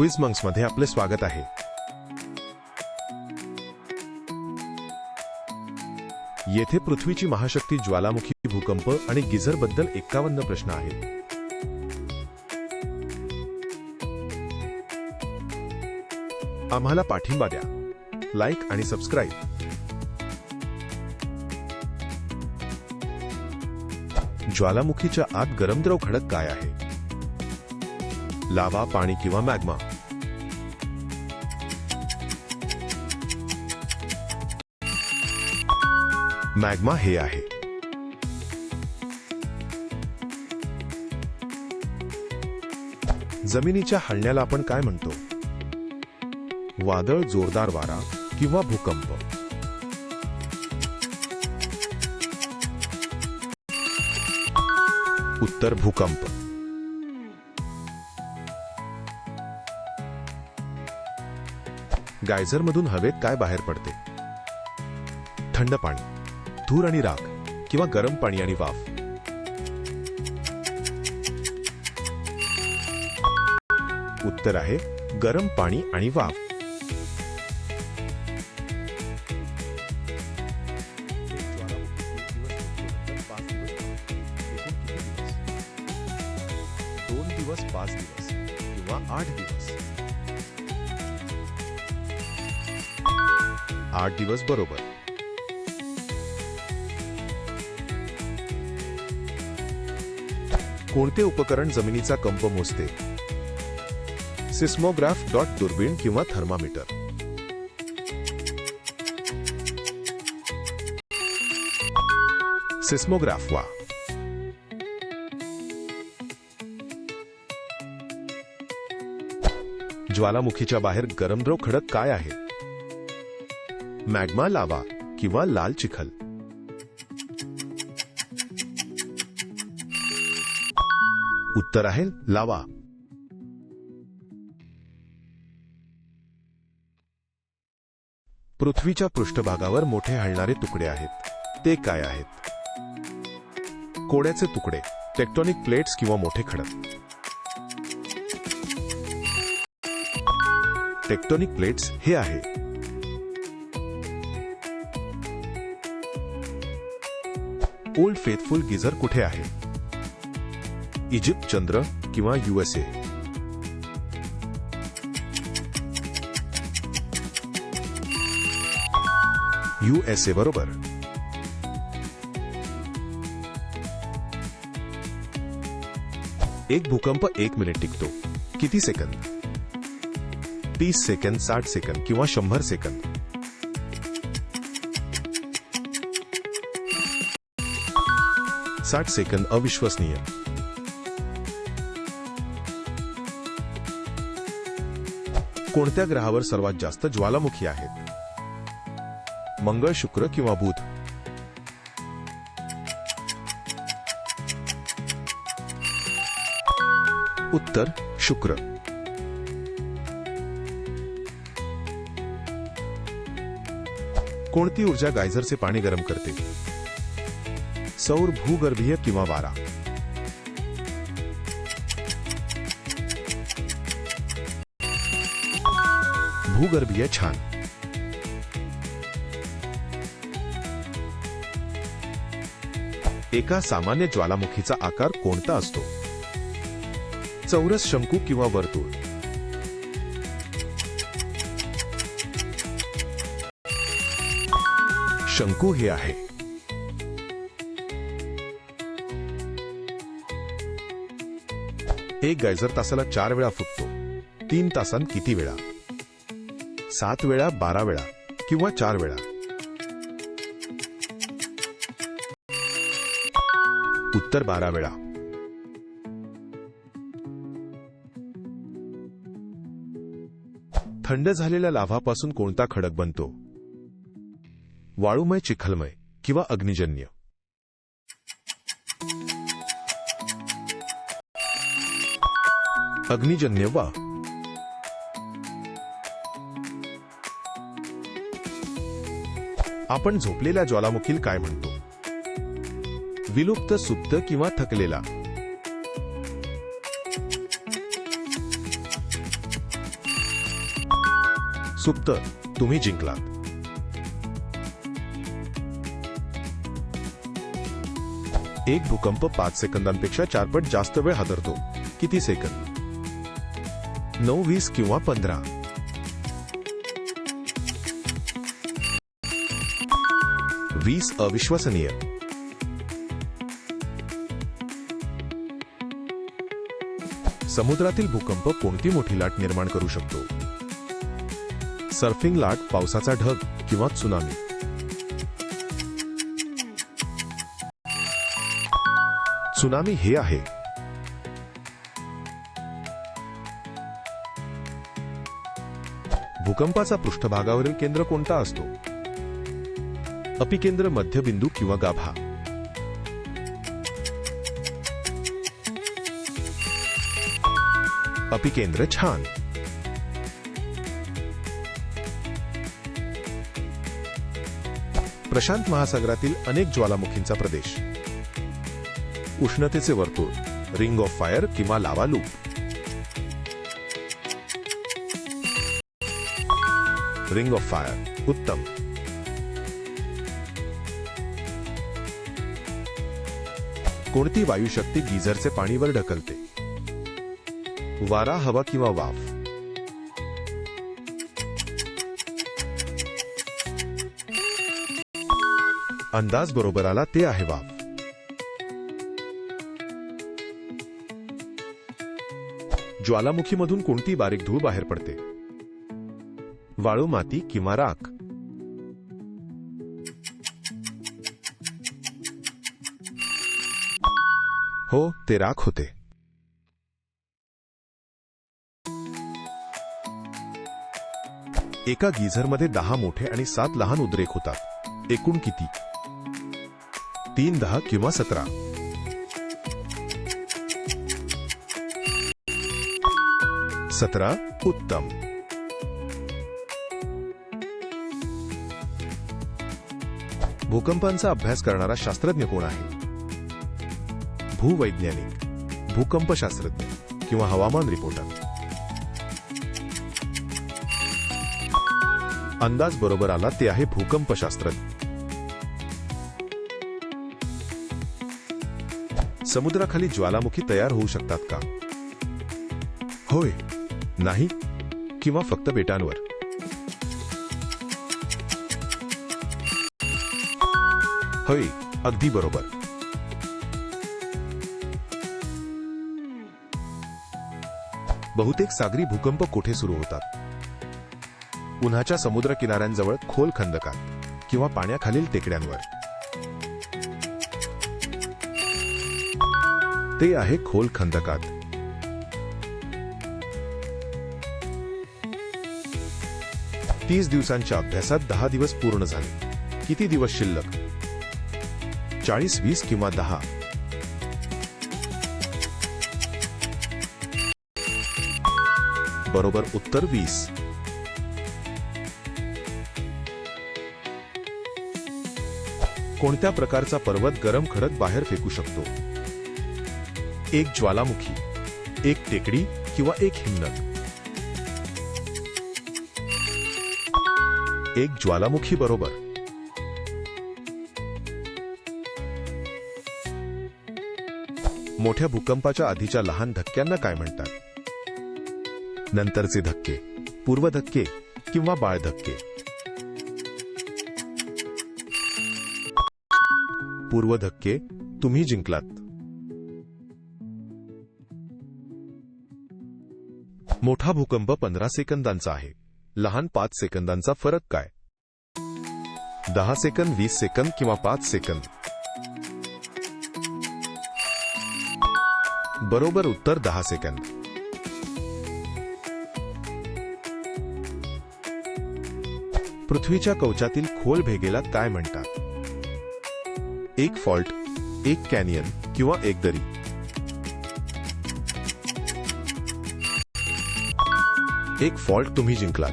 Quiz मंक्समध्ये आपले स्वागत आहे. येथे पृथ्वीची महाशक्ती ज्वालामुखी भूकंप आणि गिझरबद्दल एक्कावन्न प्रश्न आहेत. आम्हाला पाठिंबा द्या. लाईक आणि सबस्क्राईब. ज्वालामुखीच्या आत गरम द्रव खडक काय आहे? लावा पाणी किंवा मॅग्मा. मॅग्मा हे आहे. जमिनीच्या हलण्याला आपण काय म्हणतो? वादळ जोरदार वारा किंवा भूकंप? उत्तर भूकंप. गायझरमधून हवेत काय बाहेर पडते? थंड पाणी. धूर आणि राख किंवा गरम पाणी आणि वाफ. उत्तर आहे गरम पाणी आणि वाफ. दोन दिवस पाच दिवस किंवा आठ दिवस. आठ दिवस बरोबर. कोणते उपकरण जमिनीचा कंप मोजते? सिस्मोग्राफ डॉट दुर्बीण किंवा थर्मामीटर. सिस्मोग्राफ वा. ज्वालामुखीच्या बाहेर गरम द्रव खडक काय आहे? मॅग्मा लावा किंवा लाल चिखल. उत्तर आहे लावा. पृथ्वीच्या पृष्ठभागावर मोठे हलणारे तुकडे आहेत. ते काय आहेत? कोड्याचे तुकडे टेक्टॉनिक प्लेट्स किंवा मोठे खडक. टेक्टॉनिक प्लेट्स हे आहे. ओल्ड फेथफुल गिझर कुठे आहे? इजिप्त चंद्र किंवा युएसए. युएसए बरोबर. एक भूकंप एक मिनिट टिकतो. किती सेकंद? तीस सेकंद, साठ सेकंद किंवा शंभर सेकंद. साठ सेकंद अविश्वसनीय. कोणत्या ग्रहावर सर्वात जास्त ज्वालामुखी आहेत? मंगळ शुक्र किंवा बुध? उत्तर शुक्र. कोणती ऊर्जा गायझरचे पाणी गरम करते? सौर भूगर्भीय किंवा वारा? भूगर्भीय छान. एका सामान्य ज्वालामुखीचा आकार कोणता असतो? चौरस शंकू किंवा वर्तुळ? शंकू हे आहे. एक गायझर तासाला चार वेळा फुटतो. तीन तासांत किती वेळा? सात वेळा बारा वेळा किंवा चार वेळा. उत्तर बारा वेळा. थंड झालेल्या लाभापासून कोणता खडक बनतो? वाळूमय चिखलमय किंवा अग्निजन्य? अग्निजन्य वा आपण झोपलेल्या ज्वालामुखील काय म्हणतो? विलुप्त सुप्त किंवा थकलेला? सुप्त तुम्ही जिंकलात. एक भूकंप पाच सेकंदांपेक्षा चारपट जास्त वेळ हादरतो. किती सेकंद? नऊ वीस किंवा पंधरा. वीस अविश्वसनीय. समुद्रातील भूकंप कोणती मोठी लाट निर्माण करू शकतो? सर्फिंग लाट पावसाचा ढग किंवा त्सुनामी. त्सुनामी हे आहे. भूकंपाचा पृष्ठभागावरील केंद्र कोणता असतो? अपिकेंद्र मध्यबिंदू किंवा गाभा. अपिकेंद्र छान. प्रशांत महासागरातील अनेक ज्वालामुखींचा प्रदेश. उष्णतेचे वर्तुळ रिंग ऑफ फायर किंवा लावा लूप. रिंग ऑफ फायर उत्तम. कोणती वायुशक्ती गीझरचे पाणीवर ढकलते? वारा हवा किंवा वाफ? अंदाज बरोबर आला ते आहे वाफ. ज्वालामुखीमधून कोणती बारीक धूळ बाहेर पडते? वाळू माती किंवा राख? हो ते राख होते. एका गीझरमध्ये दहा मोठे आणि सात लहान उद्रेक होतात. एकूण किती? तीन दहा किंवा सतरा. सतरा उत्तम. भूकंपांचा अभ्यास करणारा शास्त्रज्ञ कोण आहे? भूवैज्ञानिक भूकंपशास्त्रज्ञ किंवा हवामान रिपोर्टर. अंदाज बरोबर आला ते आहे भूकंपशास्त्रज्ञ. समुद्राखाली ज्वालामुखी तयार होऊ शकतात का? होय नाही किंवा फक्त बेटांवर? होय अगदी बरोबर. बहुतेक सागरी भूकंप कोठे सुरू होतात? उन्हाच्या समुद्र किनाऱ्यांजवळ खोल खंदकात किंवा पाण्याखालील टेकड्यांवर. ते आहे खोल खंदकात. तीस दिवसांच्या अभ्यासात दहा दिवस पूर्ण झाले. किती दिवस शिल्लक? चाळीस वीस किंवा दहा? बरोबर उत्तर वीस. कोणत्या प्रकारचा पर्वत गरम खडक बाहेर फेकू शकतो? एक ज्वालामुखी एक टेकडी किंवा एक हिमनग एक ज्वालामुखी बरोबर. मोठ्या भूकंपाच्या आधीच्या लहान धक्क्यांना काय म्हणतात? नंतरचे धक्के पूर्व धक्के किंवा बाळ धक्के. पूर्व धक्के तुम्ही जिंकलात. मोठा भूकंप पंधरा सेकंदांचा आहे. लहान पाच सेकंदांचा फरक काय? दहा सेकंद वीस सेकंद किंवा पाच सेकंद. बरोबर उत्तर दहा सेकंद. पृथ्वीच्या कवचातील खोल भेगेला काय म्हणतात? एक फॉल्ट एक कॅनियन किंवा एक दरी. एक फॉल्ट तुम्ही जिंकलात.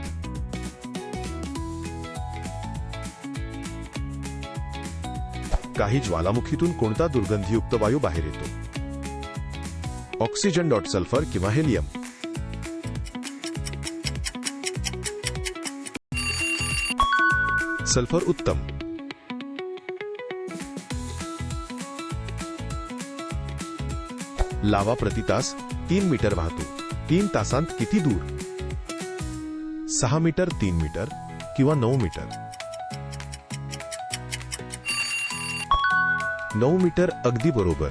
काही ज्वालामुखीतून कोणता दुर्गंधीयुक्त वायू बाहेर येतो? ऑक्सिजन डॉट सल्फर किंवा हेलियम सल्फर उत्तम. लावा प्रति तास तीन मीटर वाहतो तीन तासांत किती दूर? सहा मीटर तीन मीटर किंवा नऊ मीटर? नऊ मीटर अगदी बरोबर.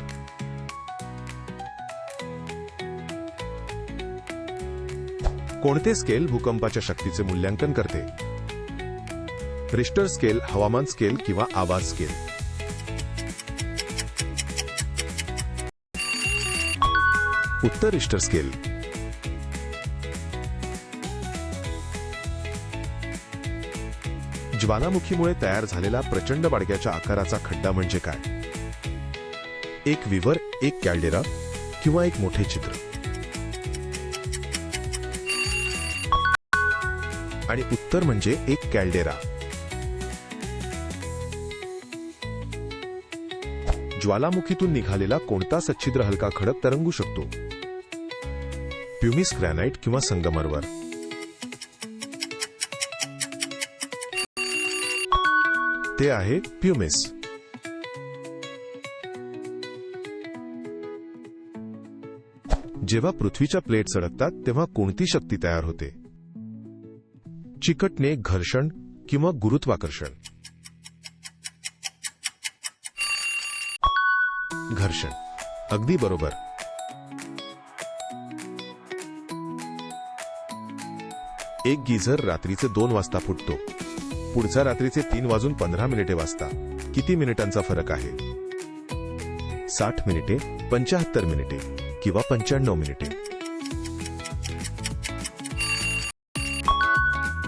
कोणते स्केल भूकंपाच्या शक्तीचे मूल्यांकन करते? रिश्टर स्केल हवामान स्केल किंवा आवाज स्केल. उत्तर रिश्टर स्केल. ज्वालामुखीमुळे तयार झालेला प्रचंड बाडग्याच्या आकाराचा खड्डा म्हणजे काय? एक विवर एक कॅल्डेरा किंवा एक मोठे चित्र आणि उत्तर म्हणजे एक कॅल्डेरा. ज्वालामुखीतून निघालेला कोणता सच्छिद्र हलका खडक तरंगू शकतो? प्युमिस ग्रॅनाइट किंवा संगमरवर. ते आहे प्युमिस. जेव्हा पृथ्वीच्या प्लेट सडकतात तेव्हा कोणती शक्ती तयार होते? चिकटणे घर्षण किंवा गुरुत्वाकर्षण. घर्षण. अगदी बरोबर. एक गिझर रात्रीचे दोन वाजता फुटतो. पुढचा रात्रीचे तीन वाजून पंधरा मिनिटे वाजता. किती मिनिटांचा फरक आहे? साठ मिनिटे पंचाहत्तर मिनिटे किंवा पंच्याण्णव मिनिटे.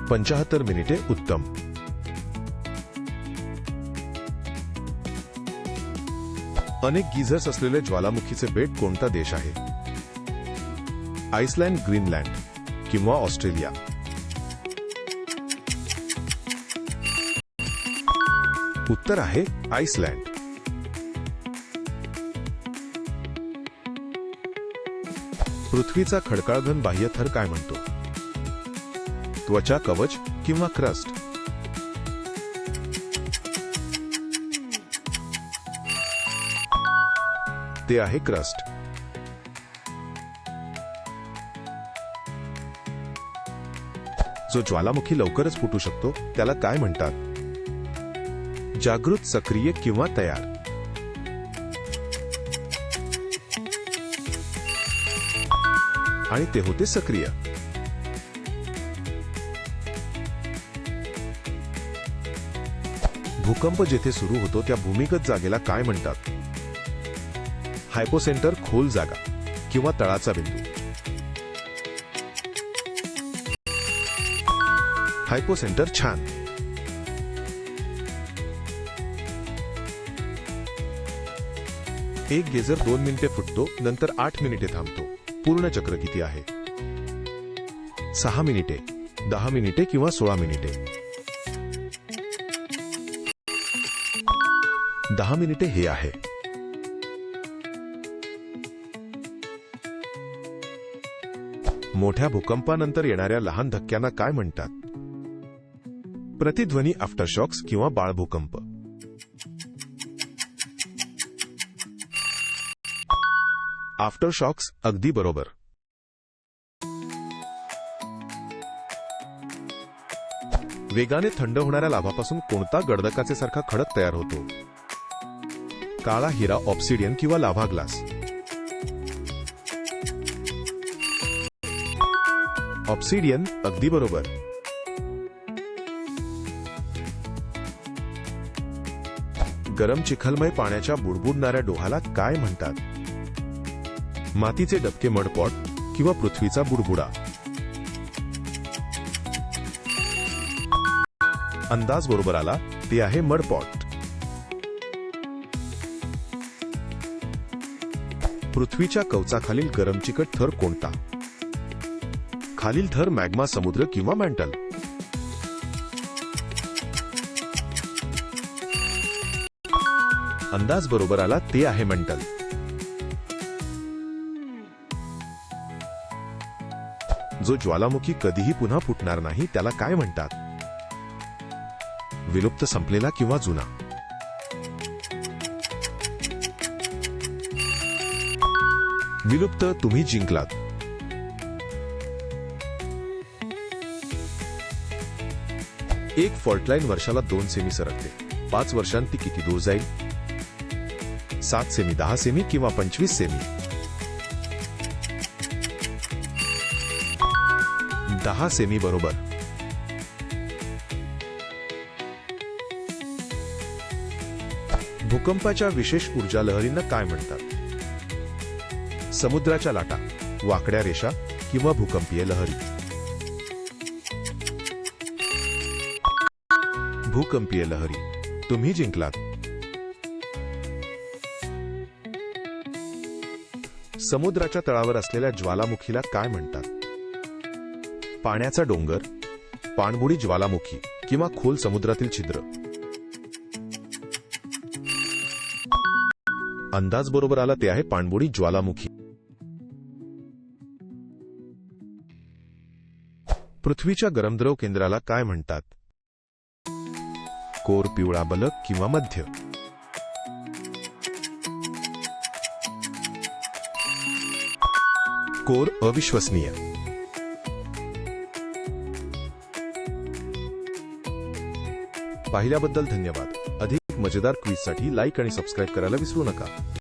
पंचाहत्तर मिनिटे उत्तम. अनेक गिझर्स असलेले ज्वालामुखीचे बेट कोणता देश आहे? आइसलँड ग्रीनलँड किंवा ऑस्ट्रेलिया? उत्तर आहे आइसलँड. पृथ्वीचा खडकाळघन बाह्य थर काय म्हणतो? त्वचा कवच किंवा क्रस्ट? ते आहे क्रस्ट. जो ज्वालामुखी लवकरच फुटू शकतो त्याला काय म्हणतात? जागृत सक्रिय किंवा तयार? आणि ते होते सक्रिय. भूकंप जेथे सुरू होतो त्या भूमिगत जागेला काय म्हणतात? हायपोसेंटर खोल जागा किंवा तळाचा बिंदू. हायपोसेंटर छान. एक गेजर दोन मिनिटे फुटतो नंतर आठ मिनिटे थांबतो. पूर्ण चक्र किती आहे? सहा मिनिटे दहा मिनिटे किंवा सोळा मिनिटे. दहा मिनिटे हे आहे. मोठ्या भूकंपानंतर येणाऱ्या लहान धक्क्यांना काय म्हणतात? प्रतिध्वनी आफ्टरशॉक्स किंवा बाळ भूकंप आफ्टर शॉक्स अगदी बरोबर. वेगाने थंड होणाऱ्या लाभापासून कोणता गडदकाचे सारखा खडक तयार होतो? काळा हिरा ऑप्सिडियन किंवा लाभा ग्लास ऑप्सिडियन अगदी बरोबर. गरम चिखलमय पाण्याच्या बुडबुडणाऱ्या डोहाला काय म्हणतात? मातीचे डबके मडपॉट किंवा पृथ्वीचा बुडबुडा? अंदाज बरोबर आला ते आहे मडपॉट. पृथ्वीच्या कवचाखालील गरम चिकट थर कोणता? खालील थर मॅग्मा समुद्र किंवा मॅन्टल अंदाज बरोबर आला ते आहे मंटल. जो ज्वालामुखी कधीही पुन्हा फुटणार नाही त्याला काय म्हणतात? विलुप्त संपलेला किंवा जुना? विलुप्त तुम्ही जिंकलात. एक फॉल्टलाईन वर्षाला दोन सेमी सरकते. पाच वर्षांत ती किती दूर जाईल? सात सेमी दहा सेमी किंवा पंचवीस सेमी? दहा सेमी बरोबर. भूकंपाच्या विशेष ऊर्जा लहरींना काय म्हणतात? समुद्राच्या लाटा वाकड्या रेषा किंवा भूकंपीय लहरी. भूकंपीय लहरी. तुम्ही जिंकलात. समुद्राच्या तळावर असलेल्या ज्वालामुखीला काय म्हणतात? पाण्याचा डोंगर पाणबुडी ज्वालामुखी किंवा खोल समुद्रातील छिद्र. अंदाज बरोबर आला ते आहे पाणबुडी ज्वालामुखी. पृथ्वीच्या गरमद्रव केंद्राला काय म्हणतात? कोर पिवळा बलक किंवा मध्य. कोर अविश्वसनीय. पाहिल्याबद्दल धन्यवाद. अधिक मजेदार क्विजसाठी लाईक आणि सबस्क्राईब करायला विसरू नका.